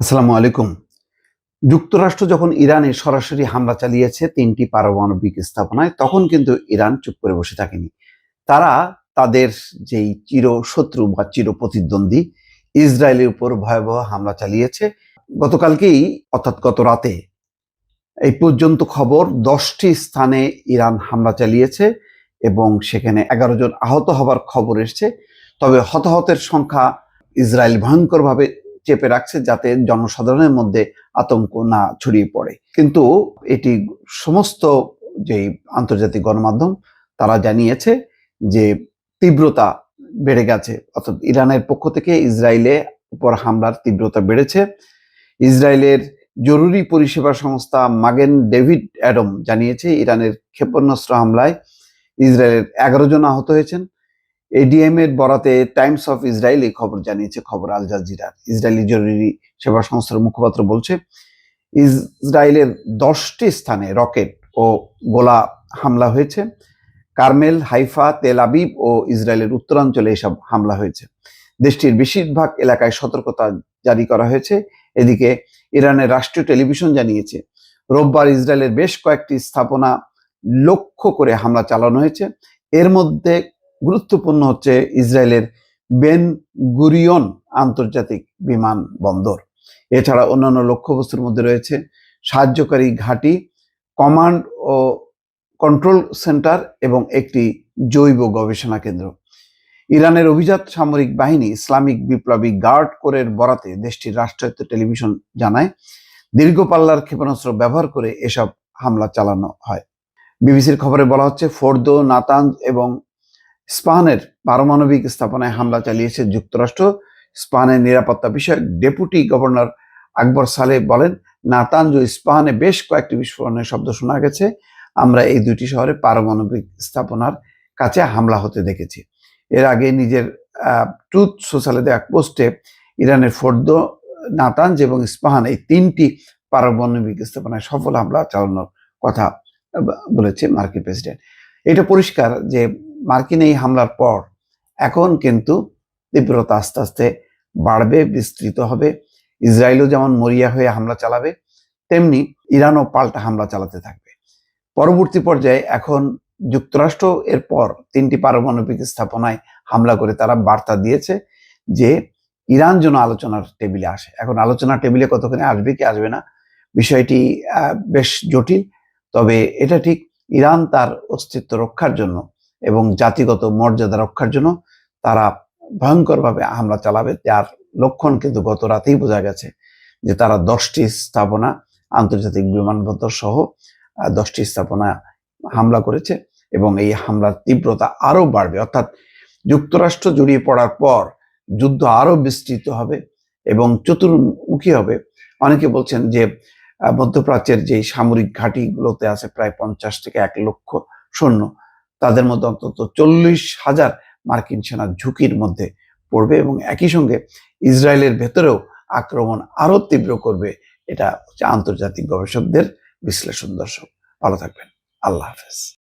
আসসালামু আলাইকুম। যুক্তরাষ্ট্র যখন ইরানে সরাসরি হামলা চালিয়েছে তিনটি পারমাণবিক স্থাপনায়, তখন কিন্তু ইরান চুপ করে বসে থাকেনি। তারা তাদের যেই চির শত্রু বা চির প্রতিদ্বন্দ্বী ইসরায়েলের উপর ভয়াবহ হামলা চালিয়েছে, গতকালকেই, অর্থাৎ গত রাতে, এই পর্যন্ত খবর দশটি স্থানে ইরান হামলা চালিয়েছে এবং সেখানে এগারো জন আহত হবার খবর এসছে। তবে হতাহতের সংখ্যা ইসরায়েল ভয়ঙ্করভাবে চেপে রাখছে যাতে জনসাধারণের মধ্যে আতঙ্ক না ছড়িয়ে পড়ে। কিন্তু এটি সমস্ত যে আন্তর্জাতিক গণমাধ্যম, তারা জানিয়েছে যে তীব্রতা বেড়ে গেছে। অর্থাৎ ইরানের পক্ষ থেকে ইসরায়েলে উপর হামলার তীব্রতা বেড়েছে। ইসরায়েলের জরুরি পরিষেবা সংস্থা মাগেন ডেভিড অ্যাডম জানিয়েছে, ইরানের ক্ষেপণাস্ত্র হামলায় ইসরায়েলের এগারো জন আহত হয়েছেন। এডিএম এর বরাতে টাইমস অফ ইসরায়েল এই খবর জানিয়েছে, খবর আল জাজিরা। ইসরায়েলি জরুরি সেবা সংস্থার মুখপাত্র বলছে, ইসরায়েলের দশটি স্থানে রকেট ও গোলা হামলা হয়েছে। কার্মেল, হাইফা, তেল আবিব ও ইসরায়েলের উত্তরাঞ্চলে এসব হামলা হয়েছে। দেশটির বেশিরভাগ এলাকায় সতর্কতা জারি করা হয়েছে। এদিকে ইরানের রাষ্ট্রীয় টেলিভিশন জানিয়েছে, রোববার ইসরায়েলের বেশ কয়েকটি স্থাপনা লক্ষ্য করে হামলা চালানো হয়েছে। এর মধ্যে গুরুত্বপূর্ণ হচ্ছে ইসরায়েলের বেন গুরিয়ন আন্তর্জাতিক বিমানবন্দর এছাড়া অন্যান্য লক্ষ্যবস্তুর মধ্যে রয়েছে সাহায্যকারী ঘাঁটি, কমান্ড ও কন্ট্রোল সেন্টার এবং একটি জৈব গবেষণা কেন্দ্র। ইরানের অভিজাত সামরিক বাহিনী ইসলামিক বিপ্লবী গার্ড কোরের বরাতে দেশটির রাষ্ট্রায়ত্ত টেলিভিশন জানায়, দীর্ঘ পাল্লার ক্ষেপণাস্ত্র ব্যবহার করে এসব হামলা চালানো হয়। বিবিসির খবরে বলা হচ্ছে, ফোর্দো নাতাঞ্জ এবং স্পানের পারমাণবিক স্থাপনায় হামলা চালিয়েছে যুক্তরাষ্ট্র। স্পানের নিরাপত্তা বিষয়ক ডেপুটি গভর্নর আকবর সালে বলেন নাতাঞ্জ ও স্পাহানে বেশ কয়েকটি বিস্ফোরণের শব্দ শোনা গেছে। আমরা এই দুটি শহরে পারমাণবিক স্থাপনার কাছে হামলা হতে দেখেছি। এর আগে নিজের ট্রুথ সোশ্যালে দেওয়া পোস্টে ইরানের ফোর্দ নাতাঞ্জ এবং ইস্পাহান এই তিনটি পারমাণবিক স্থাপনায় সফল হামলা চালানোর কথা বলেছে মার্কিন প্রেসিডেন্ট। এটা পরিষ্কার যে মার্কিন এই হামলার পর এখন কিন্তু তীব্রতা আস্তে আস্তে বাড়বে, বিস্তৃত হবে। ইসরায়েলও যেমন মরিয়া হয়ে হামলা চালাবে, তেমনি ইরানও পাল্টা হামলা চালাতে থাকবে। পরবর্তী পর্যায়ে এখন যুক্তরাষ্ট্র এর পর তিনটি পারমাণবিক স্থাপনায় হামলা করে তারা বার্তা দিয়েছে যে ইরান যেন আলোচনার টেবিলে আসে। এখন আলোচনার টেবিলে কতক্ষণে আসবে, কি আসবে না, বিষয়টি বেশ জটিল। তবে এটা ঠিক, ইরান তার অস্তিত্ব রক্ষার জন্য এবং জাতিগত মর্যাদা রক্ষার জন্য তারা ভয়ঙ্করভাবে হামলা চালাবে। তার লক্ষণ কিন্তু গত রাতেই বোঝা গেছে যে তারা দশটি স্থাপনা, আন্তর্জাতিক বিমানবন্দর সহ দশটি স্থাপনা হামলা করেছে এবং এই হামলার তীব্রতা আরও বাড়বে। অর্থাৎ যুক্তরাষ্ট্র জড়িয়ে পড়ার পর যুদ্ধ আরও বিস্তৃত হবে এবং চতুর্মুখী হবে। অনেকে বলছেন যে মধ্যপ্রাচ্যের যে সামরিক ঘাঁটিগুলোতে আছে প্রায় পঞ্চাশ থেকে এক লক্ষ সৈন্য তাদের মধ্যে অন্তত চল্লিশ হাজার মার্কিন সেনা ঝুঁকির মধ্যে পড়বে এবং একই সঙ্গে ইসরায়েলের ভেতরেও আক্রমণ আরও তীব্র করবে। এটা হচ্ছে আন্তর্জাতিক গবেষকদের বিশ্লেষণ দর্শক। ভালো থাকবেন। আল্লাহ হাফেজ।